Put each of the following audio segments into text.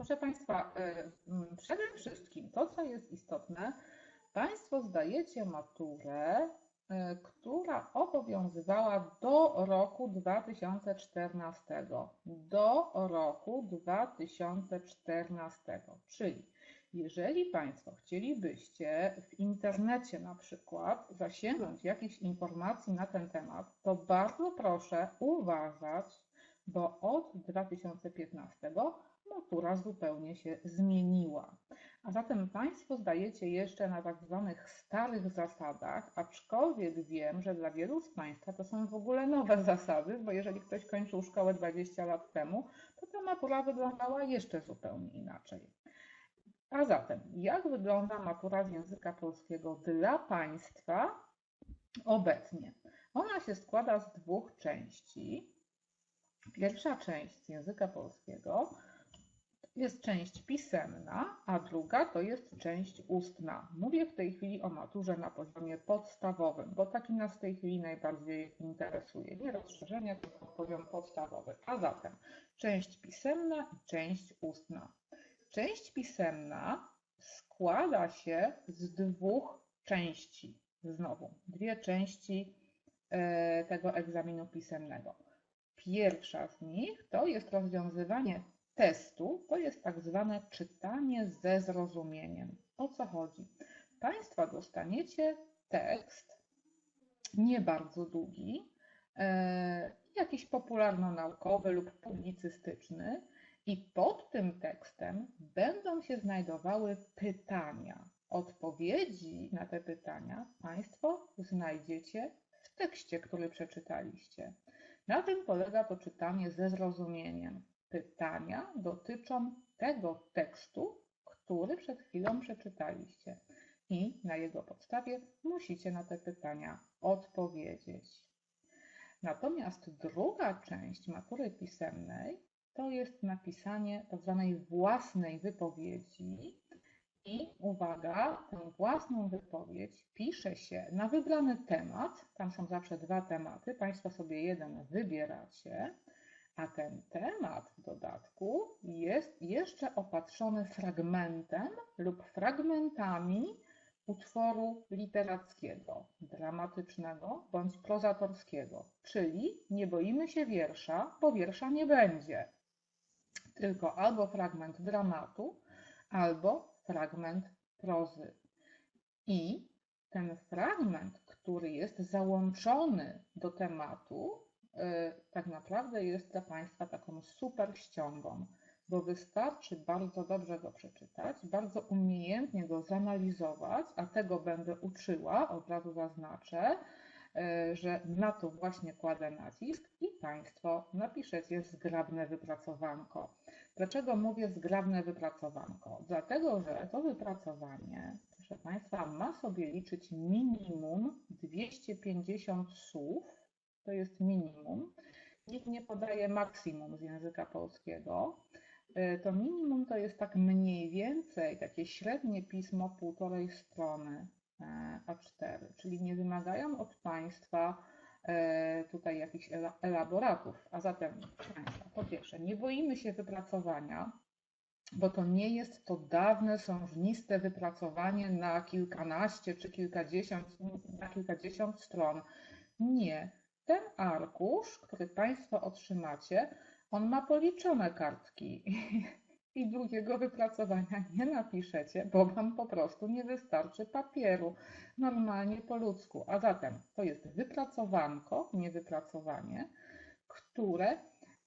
Proszę Państwa, y, przede wszystkim to, co jest istotne, Państwo zdajecie maturę, y, która obowiązywała do roku 2014. Do roku 2014. Czyli jeżeli Państwo chcielibyście w internecie na przykład zasięgnąć jakichś informacji na ten temat, to bardzo proszę uważać, bo od 2015 matura zupełnie się zmieniła. A zatem Państwo zdajecie jeszcze na tak zwanych starych zasadach, aczkolwiek wiem, że dla wielu z Państwa to są w ogóle nowe zasady, bo jeżeli ktoś kończył szkołę 20 lat temu, to ta matura wyglądała jeszcze zupełnie inaczej. A zatem, jak wygląda matura z języka polskiego dla Państwa obecnie? Ona się składa z dwóch części. Pierwsza część z języka polskiego jest część pisemna, a druga to jest część ustna. Mówię w tej chwili o maturze na poziomie podstawowym, bo taki nas w tej chwili najbardziej interesuje. Nie rozszerzenie, tylko poziom podstawowy. A zatem część pisemna i część ustna. Część pisemna składa się z dwóch części. Znowu, dwie części e, tego egzaminu pisemnego. Pierwsza z nich to jest rozwiązywanie testu, to jest tak zwane czytanie ze zrozumieniem. O co chodzi? Państwo dostaniecie tekst, nie bardzo długi, e, jakiś popularno-naukowy lub publicystyczny, i pod tym tekstem będą się znajdowały pytania. Odpowiedzi na te pytania Państwo znajdziecie w tekście, który przeczytaliście. Na tym polega to czytanie ze zrozumieniem. Pytania dotyczą tego tekstu, który przed chwilą przeczytaliście i na jego podstawie musicie na te pytania odpowiedzieć. Natomiast druga część matury pisemnej to jest napisanie tzw. Tak własnej wypowiedzi i uwaga, tę własną wypowiedź pisze się na wybrany temat. Tam są zawsze dwa tematy. Państwo sobie jeden wybieracie, a ten temat w dodatku jest jeszcze opatrzony fragmentem lub fragmentami utworu literackiego, dramatycznego bądź prozatorskiego. Czyli nie boimy się wiersza, bo wiersza nie będzie tylko albo fragment dramatu, albo fragment prozy. I ten fragment, który jest załączony do tematu, tak naprawdę jest dla Państwa taką super ściągą, bo wystarczy bardzo dobrze go przeczytać, bardzo umiejętnie go zanalizować, a tego będę uczyła, od razu zaznaczę, E, że na to właśnie kładę nacisk i Państwo napiszecie zgrabne wypracowanko. Dlaczego mówię zgrabne wypracowanko? Dlatego, że to wypracowanie, proszę Państwa, ma sobie liczyć minimum 250 słów, to jest minimum. Nikt nie podaje maksimum z języka polskiego. E, to minimum to jest tak mniej więcej takie średnie pismo półtorej strony E, A4, czyli nie wymagają od Państwa e, tutaj jakichś elaboratów. A zatem, Państwa, po pierwsze, nie boimy się wypracowania, bo to nie jest to dawne, sążniste wypracowanie na kilkanaście czy kilkadziesiąt, na kilkadziesiąt stron. Nie. Ten arkusz, który Państwo otrzymacie, on ma policzone kartki i drugiego wypracowania nie napiszecie, bo Wam po prostu nie wystarczy papieru, normalnie po ludzku. A zatem to jest wypracowanko, nie wypracowanie, które,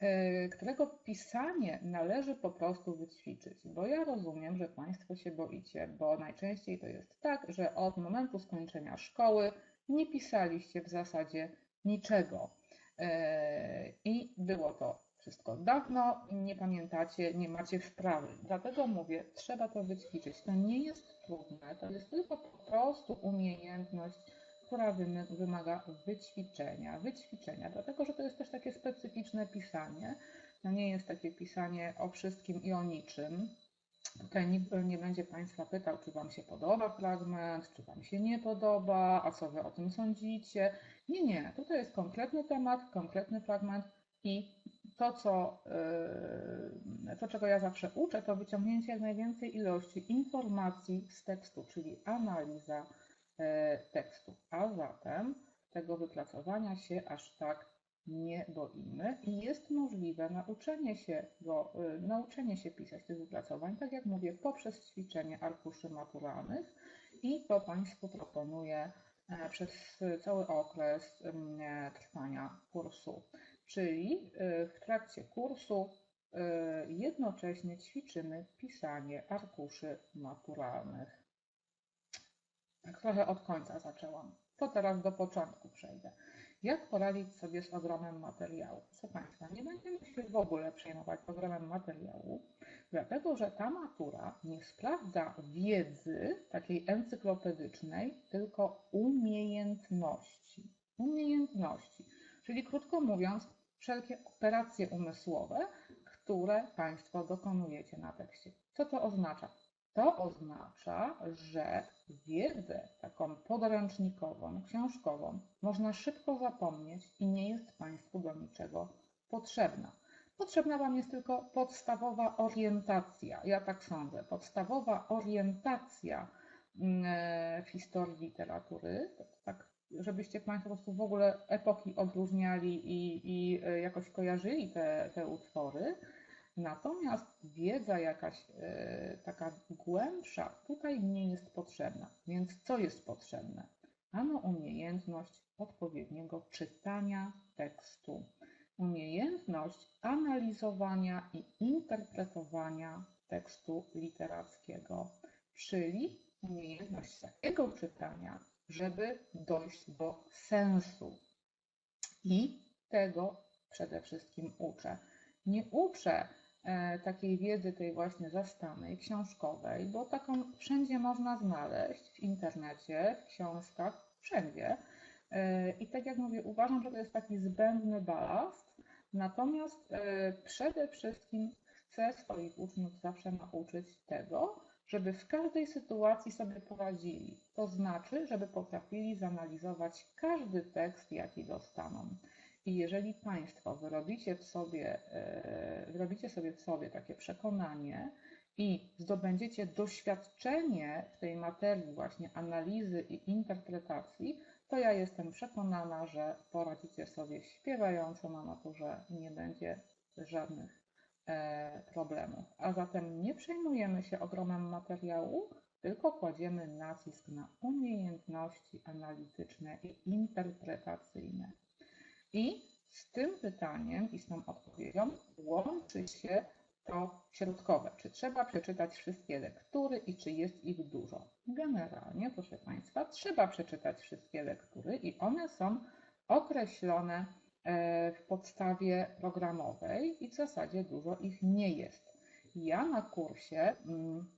e, którego pisanie należy po prostu wyćwiczyć. Bo ja rozumiem, że Państwo się boicie, bo najczęściej to jest tak, że od momentu skończenia szkoły nie pisaliście w zasadzie niczego. E, I było to wszystko dawno, nie pamiętacie, nie macie wprawy. Dlatego mówię, trzeba to wyćwiczyć. To nie jest trudne, to jest tylko po prostu umiejętność, która wymaga wyćwiczenia, wyćwiczenia, dlatego że to jest też takie specyficzne pisanie. To nie jest takie pisanie o wszystkim i o niczym. Tutaj nikt nie będzie Państwa pytał, czy Wam się podoba fragment, czy Wam się nie podoba, a co Wy o tym sądzicie. Nie, nie. Tutaj jest konkretny temat, konkretny fragment I to, co, yy, to, czego ja zawsze uczę, to wyciągnięcie jak najwięcej ilości informacji z tekstu, czyli analiza yy, tekstu. A zatem tego wypracowania się aż tak nie boimy i jest możliwe nauczenie się go, yy, nauczenie się pisać tych wypracowań, tak jak mówię, poprzez ćwiczenie arkuszy maturalnych i to Państwu proponuję przez cały okres trwania kursu. Czyli y, w trakcie kursu y, jednocześnie ćwiczymy pisanie arkuszy maturalnych. Tak trochę od końca zaczęłam. To teraz do początku przejdę. Jak poradzić sobie z ogromem materiału? Proszę Państwa, nie będziemy się w ogóle przejmować ogromem materiału, dlatego że ta matura nie sprawdza wiedzy takiej encyklopedycznej, tylko umiejętności. Umiejętności. Czyli krótko mówiąc, wszelkie operacje umysłowe, które Państwo dokonujecie na tekście. Co to oznacza? To oznacza, że wiedzę taką podręcznikową, książkową można szybko zapomnieć i nie jest Państwu do niczego potrzebna. Potrzebna Wam jest tylko podstawowa orientacja. Ja tak sądzę. Podstawowa orientacja mm, w historii literatury, tak żebyście Państwo po prostu w ogóle epoki odróżniali i, i e, jakoś kojarzyli te, te utwory. Natomiast wiedza jakaś e, taka głębsza tutaj nie jest potrzebna. Więc co jest potrzebne? Ano umiejętność odpowiedniego czytania tekstu, umiejętność analizowania i interpretowania tekstu literackiego, czyli umiejętność takiego czytania, żeby dojść do sensu. I tego przede wszystkim uczę. Nie uczę takiej wiedzy tej właśnie zastanej, książkowej, bo taką wszędzie można znaleźć w internecie, w książkach, wszędzie. E, I tak jak mówię, uważam, że to jest taki zbędny balast, natomiast e, przede wszystkim chcę swoich uczniów zawsze nauczyć tego, żeby w każdej sytuacji sobie poradzili. To znaczy, żeby potrafili zanalizować każdy tekst, jaki dostaną. I jeżeli Państwo wyrobicie, w sobie, e, wyrobicie sobie w sobie takie przekonanie i zdobędziecie doświadczenie w tej materii właśnie analizy i interpretacji, to ja jestem przekonana, że poradzicie sobie śpiewająco na maturze nie będzie żadnych E, problemów. A zatem nie przejmujemy się ogromem materiału, tylko kładziemy nacisk na umiejętności analityczne i interpretacyjne. I z tym pytaniem i z tą odpowiedzią łączy się to środkowe. Czy trzeba przeczytać wszystkie lektury i czy jest ich dużo? Generalnie, proszę Państwa, trzeba przeczytać wszystkie lektury i one są określone E, w podstawie programowej i w zasadzie dużo ich nie jest. Ja na kursie mm,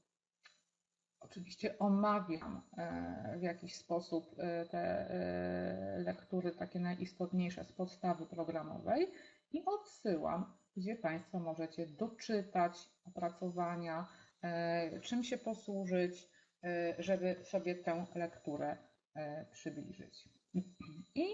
oczywiście omawiam e, w jakiś sposób e, te lektury takie najistotniejsze z podstawy programowej i odsyłam, gdzie Państwo możecie doczytać opracowania, czym się posłużyć, żeby sobie tę lekturę przybliżyć. I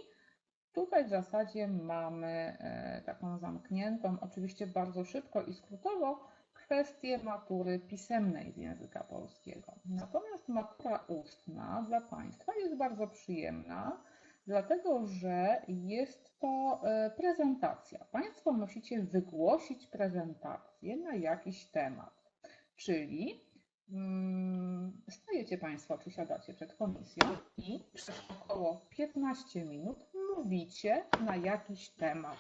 Tutaj w zasadzie mamy e, taką zamkniętą, oczywiście bardzo szybko i skrótowo, kwestię matury pisemnej z języka polskiego. Natomiast matura ustna dla Państwa jest bardzo przyjemna, dlatego że jest to e, prezentacja. Państwo musicie wygłosić prezentację na jakiś temat, czyli mm, stajecie Państwo, czy siadacie przed komisją i przez około 15 minut mówicie na jakiś temat.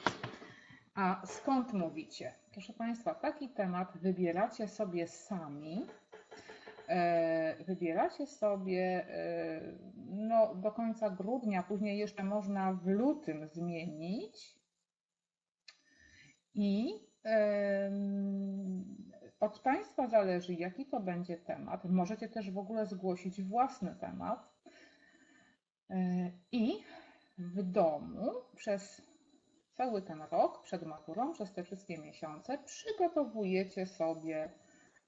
A skąd mówicie? Proszę Państwa, taki temat wybieracie sobie sami. E, wybieracie sobie e, no, do końca grudnia, później jeszcze można w lutym zmienić. I od Państwa zależy, jaki to będzie temat. Możecie też w ogóle zgłosić własny temat. E, I w domu przez cały ten rok przed maturą, przez te wszystkie miesiące przygotowujecie sobie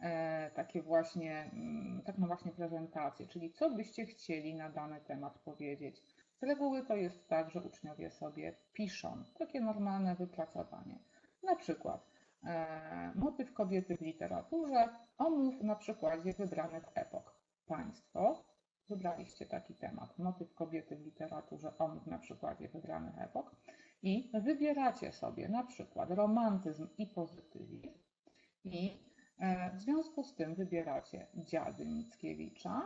e, takie właśnie, mm, taką właśnie prezentację, czyli co byście chcieli na dany temat powiedzieć, Z reguły to jest tak, że uczniowie sobie piszą takie normalne wypracowanie. Na przykład e, motyw kobiety w literaturze, omów na przykładzie wybranych epok. Państwo wybraliście taki temat, motyw kobiety w literaturze, omów na przykładzie wybranych epok. I wybieracie sobie na przykład romantyzm i pozytywizm. I e, w związku z tym wybieracie dziady Mickiewicza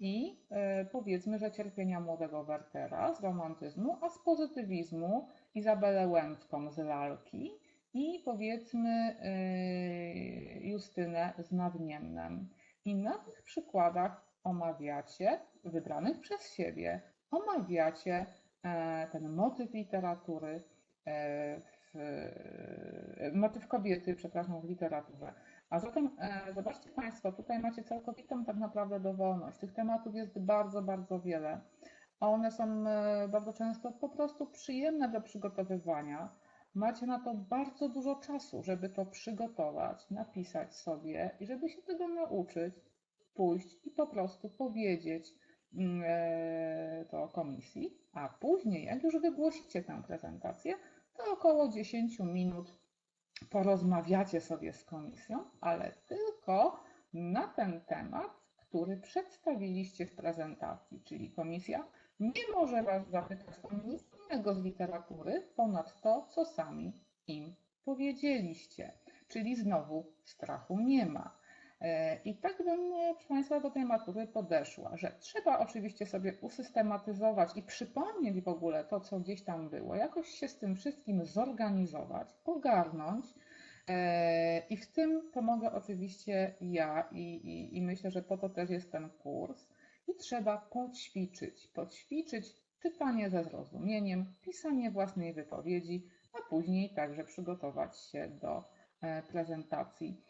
i e, powiedzmy, że cierpienia młodego Wertera z romantyzmu, a z pozytywizmu Izabelę Łęcką z lalki i powiedzmy e, Justynę z Nadniemnem. I na tych przykładach omawiacie, wybranych przez siebie, omawiacie ten motyw literatury, w, motyw kobiety, przepraszam, w literaturze. A zatem zobaczcie Państwo, tutaj macie całkowitą tak naprawdę dowolność. Tych tematów jest bardzo, bardzo wiele. One są bardzo często po prostu przyjemne do przygotowywania. Macie na to bardzo dużo czasu, żeby to przygotować, napisać sobie i żeby się tego nauczyć, pójść i po prostu powiedzieć to komisji, a później, jak już wygłosicie tę prezentację, to około 10 minut porozmawiacie sobie z komisją, ale tylko na ten temat, który przedstawiliście w prezentacji, czyli komisja nie może Was zapytać o nic innego z literatury ponad to, co sami im powiedzieliście. Czyli znowu strachu nie ma. I tak bym, proszę Państwa, do tej matury podeszła, że trzeba oczywiście sobie usystematyzować i przypomnieć w ogóle to, co gdzieś tam było, jakoś się z tym wszystkim zorganizować, ogarnąć. I w tym pomogę oczywiście ja i, i, i myślę, że po to też jest ten kurs. I trzeba poćwiczyć, poćwiczyć czytanie ze zrozumieniem, pisanie własnej wypowiedzi, a później także przygotować się do prezentacji.